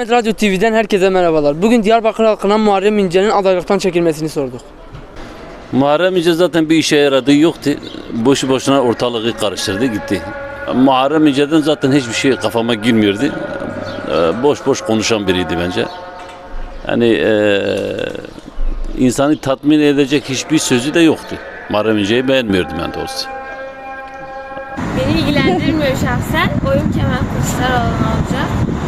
Ahmet Radyo TV'den herkese merhabalar. Bugün Diyarbakır halkına Muharrem İnce'nin adaylıktan çekilmesini sorduk. Muharrem İnce zaten bir işe yaradığı yoktu. Boşu boşuna ortalığı karıştırdı gitti. Muharrem İnce'den zaten hiçbir şey kafama girmiyordu. Ee, Boş boş konuşan biriydi bence. Yani eee insanı tatmin edecek hiçbir sözü de yoktu. Muharrem İnce'yi beğenmiyordum ben doğrusu. Beni ilgilendirmiyor şahsen. Oyun Kemal Kılıçdaroğlu'na olacak.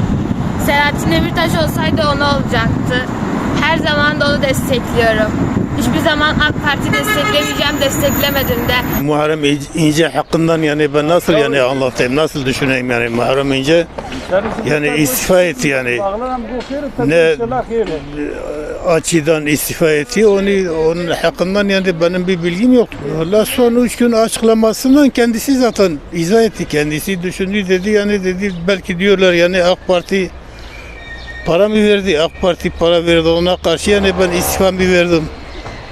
Selahattin Demirtaş olsaydı onu olacaktı. Her zaman da onu destekliyorum. Hiçbir zaman AK Parti desteklemeyeceğim, desteklemedim de. Muharrem İnce hakkından yani ben nasıl yani anlatayım, nasıl düşüneyim yani Muharrem İnce yani istifa etti yani ne açıdan istifa etti onu onun hakkından yani benim bir bilgim yok. Valla son üç gün açıklamasından kendisi zaten izah etti kendisi düşündü dedi yani dedi belki diyorlar yani AK Parti para mı verdi AK Parti para verdi ona karşı yani ben istifamı verdim.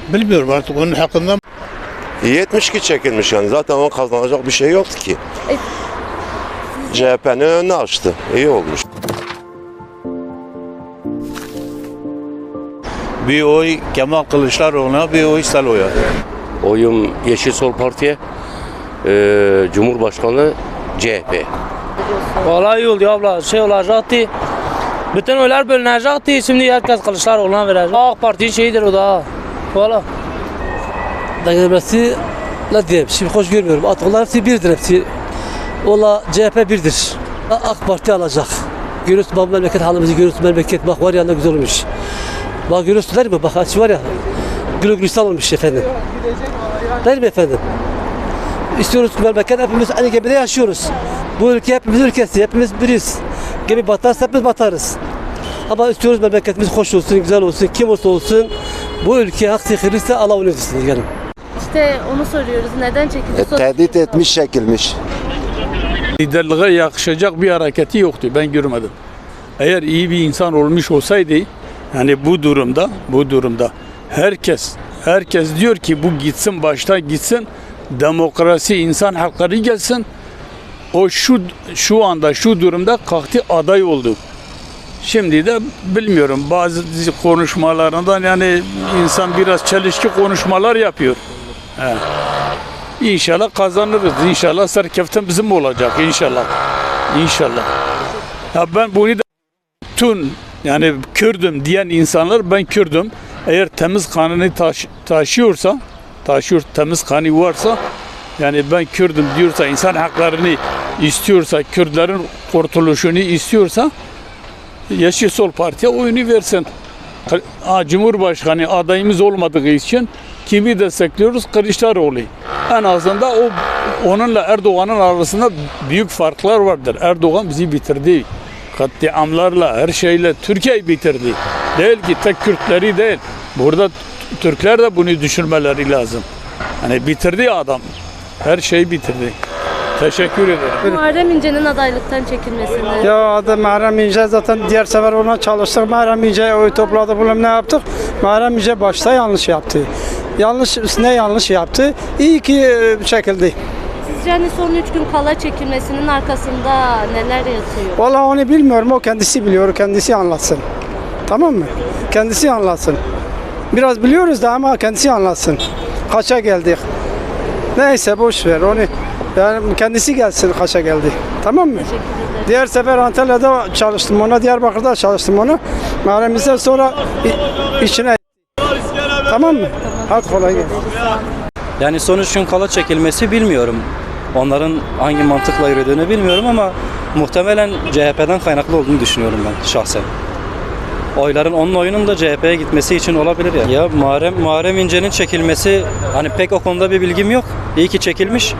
Bilmiyorum artık onun hakkından 72 çekilmiş yani zaten o kazanacak bir şey yoktu ki. CHP'nin önünü açtı. İyi olmuş. Bir oy Kemal Kılıçdaroğlu'na, bir oy Salo'ya. Oyum Yeşil Sol Parti'ye, eee, Cumhurbaşkanı CHP. Vallahi iyi oldu abla. Şey olacaktı. Bütün oylar bölünecekti. Şimdi herkes Kılıçdaroğlu'na verecek. AK Parti'nin şeyidir o da. Valla. Demokrasi ne diyeyim şimdi hoş görmüyorum. Atıklar hepsi birdir hepsi. Ola CHP birdir. AK Parti alacak. Görüyorsun bak memleket halimizi görüyorsun memleket bak var ya ne güzel olmuş. Bak görüyorsun değil mi? Bak açı var ya. Gülü gülistan olmuş efendim. Değil mi efendim? İstiyoruz ki memleket hepimiz aynı gemide yaşıyoruz. Bu ülke hepimiz ülkesi. Hepimiz biriz. Gemi batarsa hepimiz batarız. Ama istiyoruz memleketimiz hoş olsun, güzel olsun, kim olursa olsun. Bu ülke hak sekirliyse Allah onu ödesin diyelim. İşte onu soruyoruz. Neden çekildi? Tehdit etmiş çekilmiş. liderliğe yakışacak bir hareketi yoktu. Ben görmedim. Eğer iyi bir insan olmuş olsaydı yani bu durumda bu durumda herkes herkes diyor ki bu gitsin baştan gitsin demokrasi insan hakları gelsin o şu şu anda şu durumda kalktı aday oldu. Şimdi de bilmiyorum bazı konuşmalarından yani insan biraz çelişki konuşmalar yapıyor. He. İnşallah kazanırız. İnşallah serkeften bizim olacak. İnşallah. İnşallah. Ya ben bunu da tüm yani Kürdüm diyen insanlar ben Kürdüm. Eğer temiz kanını taş, taşıyorsa, taşıyor temiz kanı varsa yani ben Kürdüm diyorsa, insan haklarını istiyorsa, Kürtlerin kurtuluşunu istiyorsa Yeşil Sol Parti'ye oyunu versin. Cumhurbaşkanı adayımız olmadığı için kimi destekliyoruz? Kılıçdaroğlu. En azından o onunla Erdoğan'ın arasında büyük farklar vardır. Erdoğan bizi bitirdi. Katliamlarla, her şeyle Türkiye'yi bitirdi. Değil ki tek Kürtleri değil. Burada Türkler de bunu düşünmeleri lazım. Hani bitirdi adam. Her şeyi bitirdi. Teşekkür ederim. Muharrem İnce'nin adaylıktan çekilmesini. Ya adı Muharrem İnce zaten diğer sefer ona çalıştık. Muharrem İnce'ye oy topladık. Bunu ne yaptık? Muharrem İnce başta yanlış yaptı. Yanlış ne yanlış yaptı? İyi ki e, çekildi. Sizce hani son 3 gün kala çekilmesinin arkasında neler yatıyor? Vallahi onu bilmiyorum. O kendisi biliyor. Kendisi anlatsın. Tamam mı? Kendisi anlatsın. Biraz biliyoruz da ama kendisi anlatsın. Kaça geldik? Neyse boş ver onu. Yani kendisi gelsin kaça geldi. Tamam mı? Diğer sefer Antalya'da çalıştım ona, Diyarbakır'da çalıştım onu. Muharrem İnce sonra içine Tamam mı? Hadi kolay gelsin. Yani son üç gün kala çekilmesi bilmiyorum. Onların hangi mantıkla yürüdüğünü bilmiyorum ama muhtemelen CHP'den kaynaklı olduğunu düşünüyorum ben şahsen. Oyların onun oyunun da CHP'ye gitmesi için olabilir ya. Ya Muharrem, Muharrem İnce'nin çekilmesi hani pek o konuda bir bilgim yok. İyi ki çekilmiş.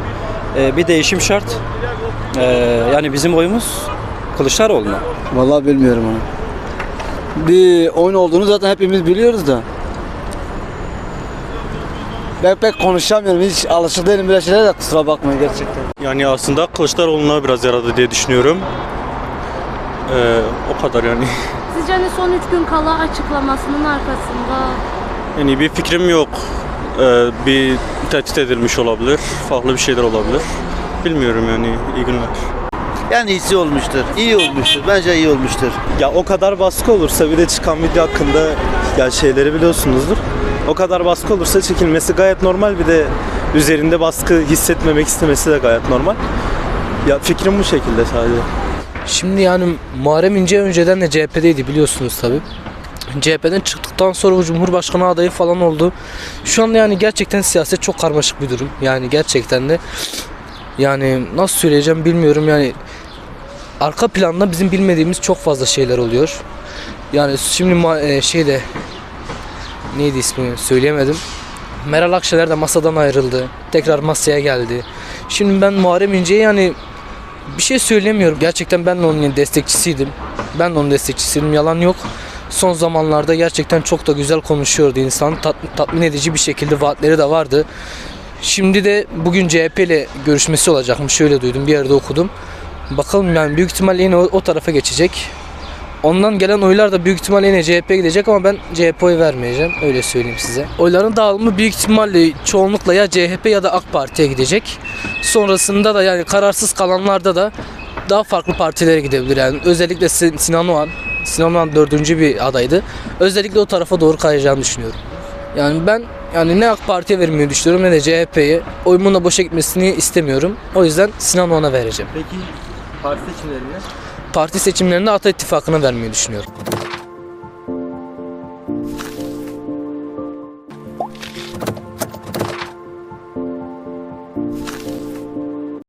Ee, bir değişim şart. Ee, yani bizim oyumuz Kılıçdaroğlu'na. Vallahi bilmiyorum onu. Bir oyun olduğunu zaten hepimiz biliyoruz da. Ben pek konuşamıyorum. Hiç alışık değilim böyle şeylere de kusura bakmayın gerçekten. Yani aslında Kılıçdaroğlu'na biraz yaradı diye düşünüyorum. Ee, o kadar yani. Sizce hani son 3 gün kala açıklamasının arkasında Yani bir fikrim yok. Ee, bir tehdit edilmiş olabilir. Farklı bir şeyler olabilir. Bilmiyorum yani. İyi günler. en iyisi olmuştur. İyi olmuştur. Bence iyi olmuştur. Ya o kadar baskı olursa bir de çıkan video hakkında ya şeyleri biliyorsunuzdur. O kadar baskı olursa çekilmesi gayet normal bir de üzerinde baskı hissetmemek istemesi de gayet normal. Ya fikrim bu şekilde sadece. Şimdi yani Muharrem İnce önceden de CHP'deydi biliyorsunuz tabi. CHP'den çıktıktan sonra bu Cumhurbaşkanı adayı falan oldu. Şu anda yani gerçekten siyaset çok karmaşık bir durum. Yani gerçekten de yani nasıl söyleyeceğim bilmiyorum yani arka planda bizim bilmediğimiz çok fazla şeyler oluyor. Yani şimdi e, şeyde neydi ismi söyleyemedim. Meral Akşener de masadan ayrıldı. Tekrar masaya geldi. Şimdi ben Muharrem İnce'ye yani bir şey söylemiyorum. Gerçekten ben de onun destekçisiydim. Ben de onun destekçisiydim. Yalan yok. Son zamanlarda gerçekten çok da güzel konuşuyordu insan. Tat- tatmin edici bir şekilde vaatleri de vardı. Şimdi de bugün CHP ile görüşmesi olacakmış. Şöyle duydum bir yerde okudum. Bakalım yani büyük ihtimalle yine o, o tarafa geçecek. Ondan gelen oylar da büyük ihtimalle yine CHP'ye gidecek ama ben CHP oy vermeyeceğim. Öyle söyleyeyim size. Oyların dağılımı büyük ihtimalle çoğunlukla ya CHP ya da AK Parti'ye gidecek. Sonrasında da yani kararsız kalanlarda da daha farklı partilere gidebilir yani. Özellikle Sin- Sinan Oğan. Sinan dördüncü bir adaydı. Özellikle o tarafa doğru kayacağını düşünüyorum. Yani ben yani ne AK Parti'ye vermeyi düşünüyorum ne de CHP'ye. Oyumun da boşa gitmesini istemiyorum. O yüzden Sinan Oğan'a vereceğim. Peki parti seçimlerinde? Parti seçimlerinde Ata İttifakı'na vermeyi düşünüyorum.